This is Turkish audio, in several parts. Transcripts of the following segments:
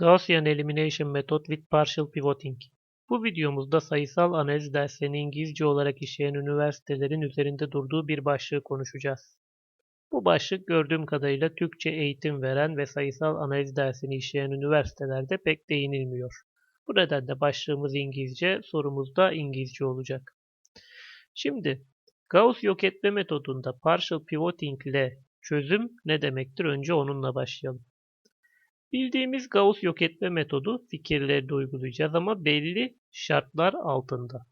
Gaussian Elimination Method with Partial Pivoting. Bu videomuzda sayısal analiz derslerini İngilizce olarak işleyen üniversitelerin üzerinde durduğu bir başlığı konuşacağız. Bu başlık gördüğüm kadarıyla Türkçe eğitim veren ve sayısal analiz dersini işleyen üniversitelerde pek değinilmiyor. Bu nedenle başlığımız İngilizce, sorumuz da İngilizce olacak. Şimdi Gauss yok etme metodunda partial pivoting ile çözüm ne demektir? Önce onunla başlayalım. Bildiğimiz Gauss yok etme metodu fikirleri de uygulayacağız ama belli şartlar altında.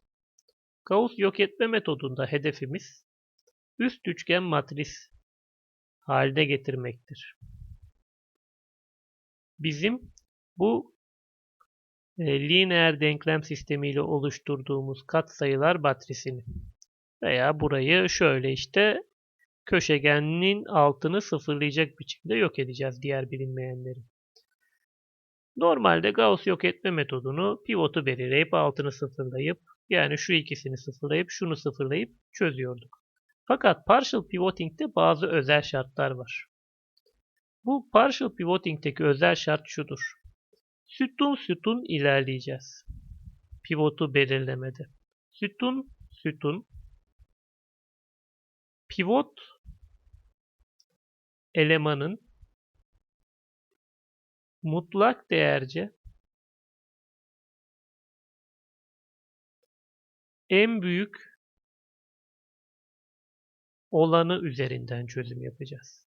Gauss yok etme metodunda hedefimiz üst üçgen matris haline getirmektir. Bizim bu e, lineer denklem sistemiyle oluşturduğumuz katsayılar matrisini veya burayı şöyle işte köşegenin altını sıfırlayacak biçimde yok edeceğiz diğer bilinmeyenleri. Normalde Gauss yok etme metodunu pivotu belirleyip altını sıfırlayıp yani şu ikisini sıfırlayıp şunu sıfırlayıp çözüyorduk. Fakat partial pivoting'de bazı özel şartlar var. Bu partial pivoting'teki özel şart şudur. Sütun sütun ilerleyeceğiz. Pivotu belirlemede. Sütun sütun pivot elemanın mutlak değerce en büyük olanı üzerinden çözüm yapacağız.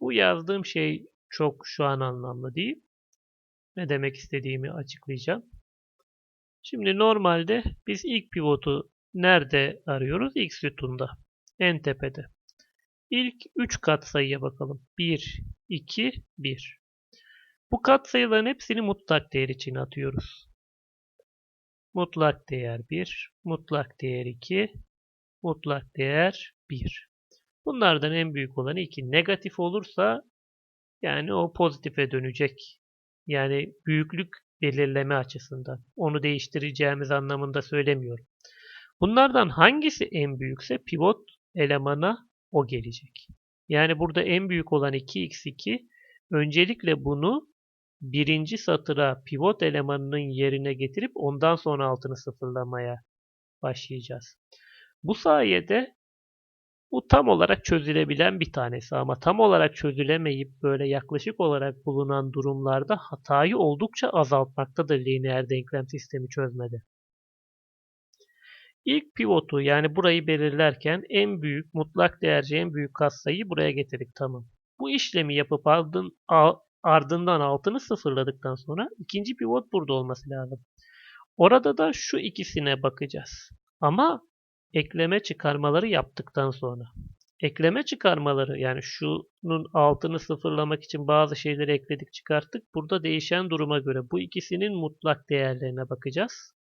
Bu yazdığım şey çok şu an anlamlı değil. Ne demek istediğimi açıklayacağım. Şimdi normalde biz ilk pivotu nerede arıyoruz? X sütunda. En tepede. İlk 3 katsayıya bakalım. 1, 2, 1. Bu katsayıların hepsini mutlak değer için atıyoruz. Mutlak değer 1, mutlak değer 2, mutlak değer 1. Bunlardan en büyük olanı 2. Negatif olursa yani o pozitife dönecek. Yani büyüklük belirleme açısından. Onu değiştireceğimiz anlamında söylemiyorum. Bunlardan hangisi en büyükse pivot elemana o gelecek. Yani burada en büyük olan 2x2 öncelikle bunu birinci satıra pivot elemanının yerine getirip ondan sonra altını sıfırlamaya başlayacağız. Bu sayede bu tam olarak çözülebilen bir tanesi ama tam olarak çözülemeyip böyle yaklaşık olarak bulunan durumlarda hatayı oldukça azaltmaktadır lineer denklem sistemi çözmede. İlk pivotu yani burayı belirlerken en büyük mutlak değerci en büyük katsayıyı buraya getirdik. Tamam. Bu işlemi yapıp ardın, ardından altını sıfırladıktan sonra ikinci pivot burada olması lazım. Orada da şu ikisine bakacağız. Ama ekleme çıkarmaları yaptıktan sonra. Ekleme çıkarmaları yani şunun altını sıfırlamak için bazı şeyleri ekledik çıkarttık. Burada değişen duruma göre bu ikisinin mutlak değerlerine bakacağız.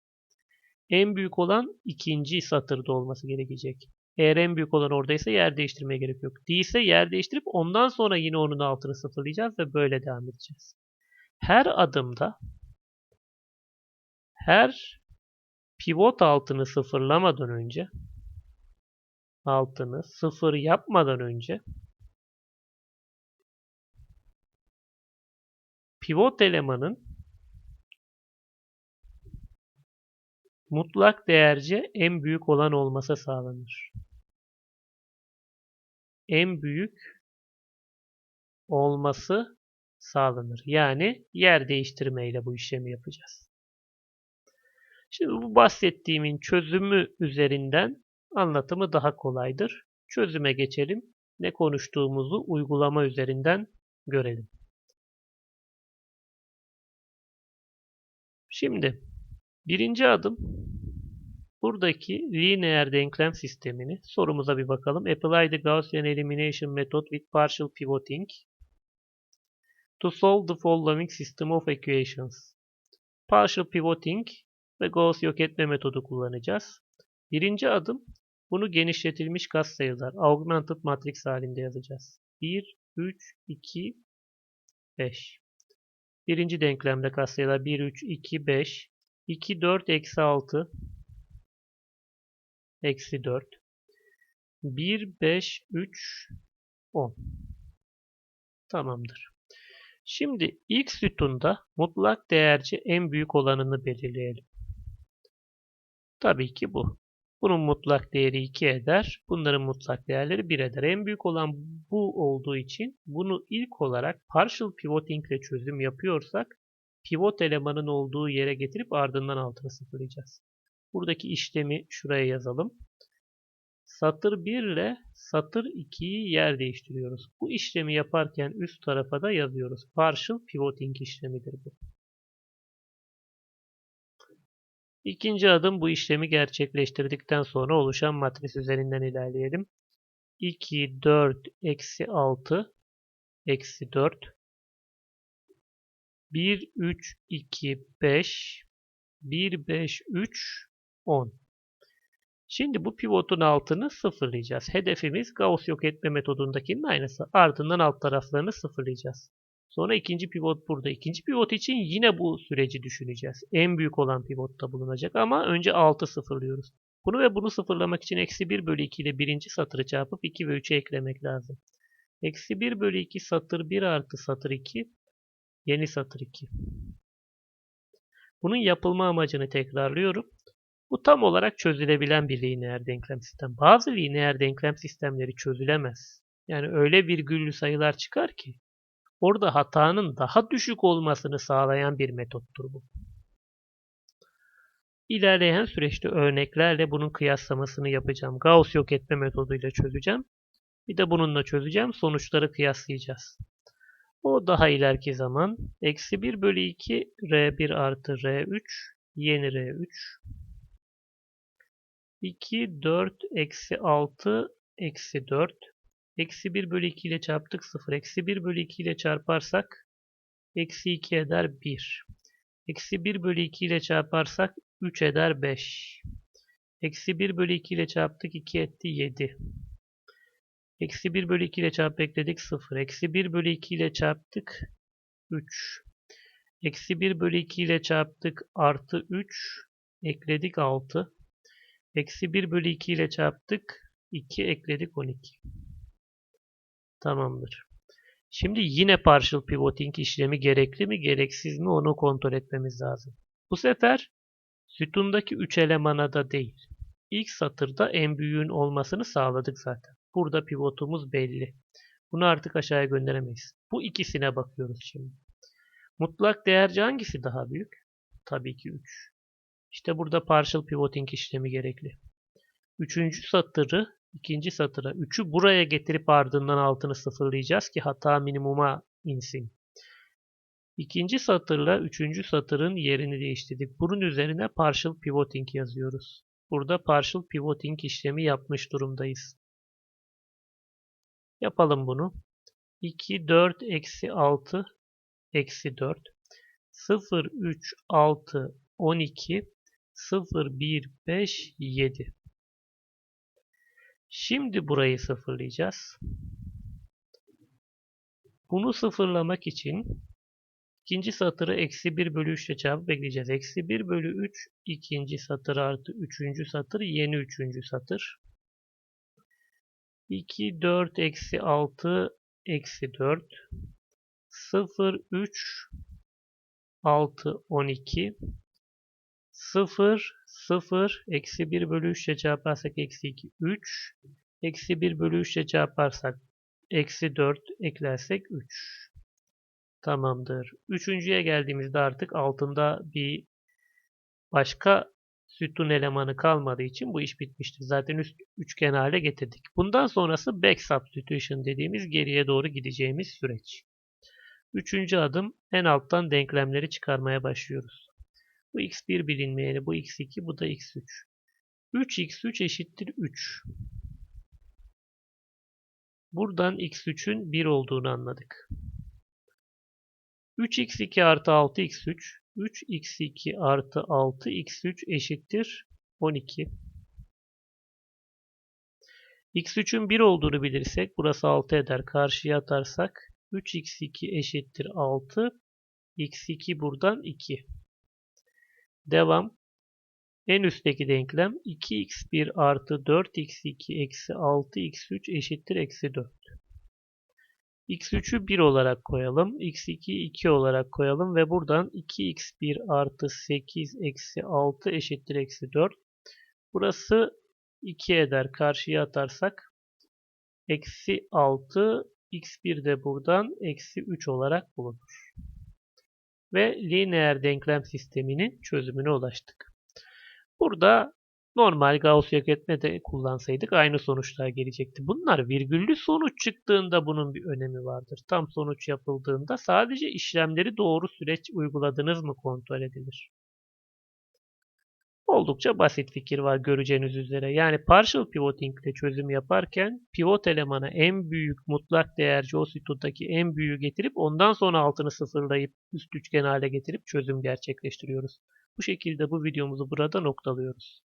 En büyük olan ikinci satırda olması gerekecek. Eğer en büyük olan oradaysa yer değiştirmeye gerek yok. Değilse yer değiştirip ondan sonra yine onun altını sıfırlayacağız ve böyle devam edeceğiz. Her adımda her pivot altını sıfırlamadan önce altını sıfır yapmadan önce pivot elemanın mutlak değerce en büyük olan olması sağlanır. En büyük olması sağlanır. Yani yer değiştirmeyle bu işlemi yapacağız. Şimdi bu bahsettiğimin çözümü üzerinden anlatımı daha kolaydır. Çözüme geçelim. Ne konuştuğumuzu uygulama üzerinden görelim. Şimdi birinci adım buradaki lineer denklem sistemini sorumuza bir bakalım. Apply the Gaussian elimination method with partial pivoting to solve the following system of equations. Partial pivoting ve Gauss yok etme metodu kullanacağız. Birinci adım bunu genişletilmiş katsayılar augmented matrix halinde yazacağız. 1, 3, 2, 5. Birinci denklemde katsayılar 1, 3, 2, 5. 2, 4, eksi 6. Eksi 4. 1, 5, 3, 10. Tamamdır. Şimdi ilk sütunda mutlak değerci en büyük olanını belirleyelim. Tabii ki bu. Bunun mutlak değeri 2 eder. Bunların mutlak değerleri 1 eder. En büyük olan bu olduğu için bunu ilk olarak partial pivoting ile çözüm yapıyorsak pivot elemanın olduğu yere getirip ardından altını sıfırlayacağız. Buradaki işlemi şuraya yazalım. Satır 1 ile satır 2'yi yer değiştiriyoruz. Bu işlemi yaparken üst tarafa da yazıyoruz. Partial pivoting işlemidir bu. İkinci adım bu işlemi gerçekleştirdikten sonra oluşan matris üzerinden ilerleyelim. 2, 4, eksi 6, eksi 4, 1, 3, 2, 5, 1, 5, 3, 10. Şimdi bu pivotun altını sıfırlayacağız. Hedefimiz Gauss yok etme metodundakinin aynısı. Ardından alt taraflarını sıfırlayacağız. Sonra ikinci pivot burada. İkinci pivot için yine bu süreci düşüneceğiz. En büyük olan pivotta bulunacak ama önce 6 sıfırlıyoruz. Bunu ve bunu sıfırlamak için eksi 1 bölü 2 ile birinci satırı çarpıp 2 ve 3'e eklemek lazım. Eksi 1 bölü 2 satır 1 artı satır 2 yeni satır 2. Bunun yapılma amacını tekrarlıyorum. Bu tam olarak çözülebilen bir lineer denklem sistem. Bazı lineer denklem sistemleri çözülemez. Yani öyle virgüllü sayılar çıkar ki orada hatanın daha düşük olmasını sağlayan bir metottur bu. İlerleyen süreçte örneklerle bunun kıyaslamasını yapacağım. Gauss yok etme metoduyla çözeceğim. Bir de bununla çözeceğim. Sonuçları kıyaslayacağız. O daha ileriki zaman. Eksi 1 bölü 2 R1 artı R3 yeni R3 2, 4, eksi 6, eksi 4. Eksi 1 bölü 2 ile çarptık 0. Eksi 1 bölü 2 ile çarparsak eksi 2 eder 1. Eksi 1 bölü 2 ile çarparsak 3 eder 5. Eksi 1 bölü 2 ile çarptık 2 etti 7. Eksi 1 bölü 2 ile çarp ekledik 0. Eksi 1 bölü 2 ile çarptık 3. Eksi 1 bölü 2 ile çarptık artı 3. Ekledik 6. Eksi 1 bölü 2 ile çarptık. 2 ekledik 12. Tamamdır. Şimdi yine partial pivoting işlemi gerekli mi gereksiz mi onu kontrol etmemiz lazım. Bu sefer sütundaki 3 elemana da değil. İlk satırda en büyüğün olmasını sağladık zaten. Burada pivotumuz belli. Bunu artık aşağıya gönderemeyiz. Bu ikisine bakıyoruz şimdi. Mutlak değerci hangisi daha büyük? Tabii ki 3. İşte burada partial pivoting işlemi gerekli. Üçüncü satırı ikinci satıra 3'ü buraya getirip ardından altını sıfırlayacağız ki hata minimuma insin. İkinci satırla üçüncü satırın yerini değiştirdik. Bunun üzerine partial pivoting yazıyoruz. Burada partial pivoting işlemi yapmış durumdayız. Yapalım bunu. 2, 4, eksi 6, eksi 4, 0, 3, 6, 12, 0, 1, 5, 7. Şimdi burayı sıfırlayacağız. Bunu sıfırlamak için ikinci satırı eksi 1 bölü 3 ile çarpıp bekleyeceğiz. Eksi 1 bölü 3 ikinci satır artı üçüncü satır yeni üçüncü satır. 2, 4, eksi 6, eksi 4. 0, 3, 6, 12. 0, 0, eksi 1 bölü 3 ile çarparsak eksi 2, 3. Eksi 1 bölü 3 ile çarparsak eksi 4 eklersek 3. Tamamdır. Üçüncüye geldiğimizde artık altında bir başka sütun elemanı kalmadığı için bu iş bitmiştir. Zaten üst üçgen hale getirdik. Bundan sonrası back substitution dediğimiz geriye doğru gideceğimiz süreç. Üçüncü adım en alttan denklemleri çıkarmaya başlıyoruz. Bu x1 bilinmeyeni, bu x2, bu da x3. 3x3 eşittir 3. Buradan x3'ün 1 olduğunu anladık. 3x2 artı 6x3 3x2 artı 6x3 eşittir 12. x3'ün 1 olduğunu bilirsek burası 6 eder. Karşıya atarsak 3x2 eşittir 6. x2 buradan 2. Devam. En üstteki denklem 2x1 artı 4x2 eksi 6x3 eşittir eksi 4. x3'ü 1 olarak koyalım. x2'yi 2 olarak koyalım ve buradan 2x1 artı 8 eksi 6 eşittir eksi 4. Burası 2 eder. Karşıya atarsak eksi 6 x1 de buradan eksi 3 olarak bulunur. Ve lineer denklem sisteminin çözümüne ulaştık. Burada normal Gauss yok de kullansaydık aynı sonuçlar gelecekti. Bunlar virgüllü sonuç çıktığında bunun bir önemi vardır. Tam sonuç yapıldığında sadece işlemleri doğru süreç uyguladınız mı kontrol edilir. Oldukça basit fikir var göreceğiniz üzere. Yani partial pivoting ile çözüm yaparken pivot elemana en büyük mutlak değerci o sütundaki en büyüğü getirip ondan sonra altını sıfırlayıp üst üçgen hale getirip çözüm gerçekleştiriyoruz. Bu şekilde bu videomuzu burada noktalıyoruz.